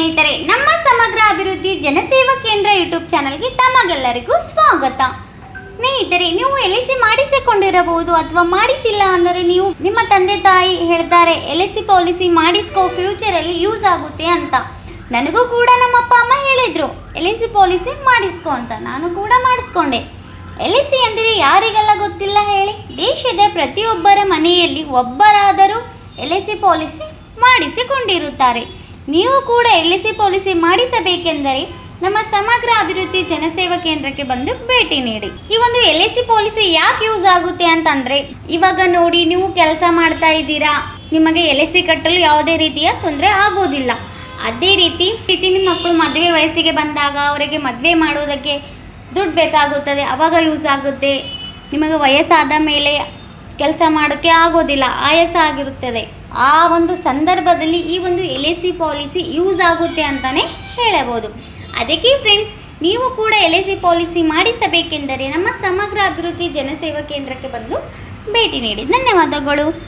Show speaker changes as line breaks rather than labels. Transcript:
ಸ್ನೇಹಿತರೆ, ನಮ್ಮ ಸಮಗ್ರ ಅಭಿವೃದ್ಧಿ ಜನಸೇವಾ ಕೇಂದ್ರ ಯೂಟ್ಯೂಬ್ ಚಾನಲ್ಗೆ ತಮಗೆಲ್ಲರಿಗೂ ಸ್ವಾಗತ. ಸ್ನೇಹಿತರೆ, ನೀವು ಎಲ್ ಸಿ ಮಾಡಿಸಿಕೊಂಡಿರಬಹುದು ಅಥವಾ ಮಾಡಿಸಿಲ್ಲ ಅಂದರೆ ನೀವು ನಿಮ್ಮ ತಂದೆ ತಾಯಿ ಹೇಳ್ತಾರೆ, ಎಲ್ ಸಿ ಪಾಲಿಸಿ ಮಾಡಿಸ್ಕೋ ಫ್ಯೂಚರಲ್ಲಿ ಯೂಸ್ ಆಗುತ್ತೆ ಅಂತ. ನನಗೂ ಕೂಡ ನಮ್ಮ ಅಪ್ಪ, ಅಮ್ಮ ಹೇಳಿದರು, ಎಲ್ ಸಿ ಪಾಲಿಸಿ ಮಾಡಿಸ್ಕೋ ಅಂತ. ನಾನು ಕೂಡ ಮಾಡಿಸ್ಕೊಂಡೆ. ಎಲ್ ಸಿ ಅಂದರೆ ಯಾರಿಗೆಲ್ಲ ಗೊತ್ತಿಲ್ಲ ಹೇಳಿ? ದೇಶದ ಪ್ರತಿಯೊಬ್ಬರ ಮನೆಯಲ್ಲಿ ಒಬ್ಬರಾದರೂ ಎಲ್ ಸಿ ಪಾಲಿಸಿ ಮಾಡಿಸಿಕೊಂಡಿರುತ್ತಾರೆ. ನೀವು ಕೂಡ ಎಲ್ ಸಿ ಪಾಲಿಸಿ ಮಾಡಿಸಬೇಕೆಂದರೆ ನಮ್ಮ ಸಮಗ್ರ ಅಭಿವೃದ್ಧಿ ಜನಸೇವಾ ಕೇಂದ್ರಕ್ಕೆ ಬಂದು ಭೇಟಿ ನೀಡಿ. ಈ ಒಂದು ಎಲ್ ಸಿ ಪಾಲಿಸಿ ಯಾಕೆ ಯೂಸ್ ಆಗುತ್ತೆ ಅಂತಂದ್ರೆ, ಇವಾಗ ನೋಡಿ ನೀವು ಕೆಲಸ ಮಾಡ್ತಾ ಇದ್ದೀರಾ, ನಿಮಗೆ ಎಲ್ ಸಿ ಕಟ್ಟಲು ಯಾವುದೇ ರೀತಿಯ ತೊಂದರೆ ಆಗೋದಿಲ್ಲ. ಅದೇ ರೀತಿ ರೀತಿ ನಿಮ್ಮ ಮಕ್ಕಳು ಮದುವೆ ವಯಸ್ಸಿಗೆ ಬಂದಾಗ ಅವರಿಗೆ ಮದುವೆ ಮಾಡೋದಕ್ಕೆ ದುಡ್ಡು ಬೇಕಾಗುತ್ತದೆ, ಅವಾಗ ಯೂಸ್ ಆಗುತ್ತೆ. ನಿಮಗೆ ವಯಸ್ಸಾದ ಮೇಲೆ ಕೆಲಸ ಮಾಡೋಕ್ಕೆ ಆಗೋದಿಲ್ಲ, ಆಯಾಸ ಆಗಿರುತ್ತದೆ. ಆ ಒಂದು ಸಂದರ್ಭದಲ್ಲಿ ಈ ಒಂದು L A C policy use ಆಗುತ್ತೆ ಅಂತಲೇ ಹೇಳಬಹುದು. ಅದಕ್ಕೆ ಫ್ರೆಂಡ್ಸ್ ನೀವು ಕೂಡ ಎಲ್ ಎ ಸಿ ಪಾಲಿಸಿ ಮಾಡಿಸಬೇಕೆಂದರೆ ನಮ್ಮ ಸಮಗ್ರ ಅಭಿವೃದ್ಧಿ ಜನಸೇವಾ ಕೇಂದ್ರಕ್ಕೆ ಬಂದು ಭೇಟಿ ನೀಡಿ. ಧನ್ಯವಾದಗಳು.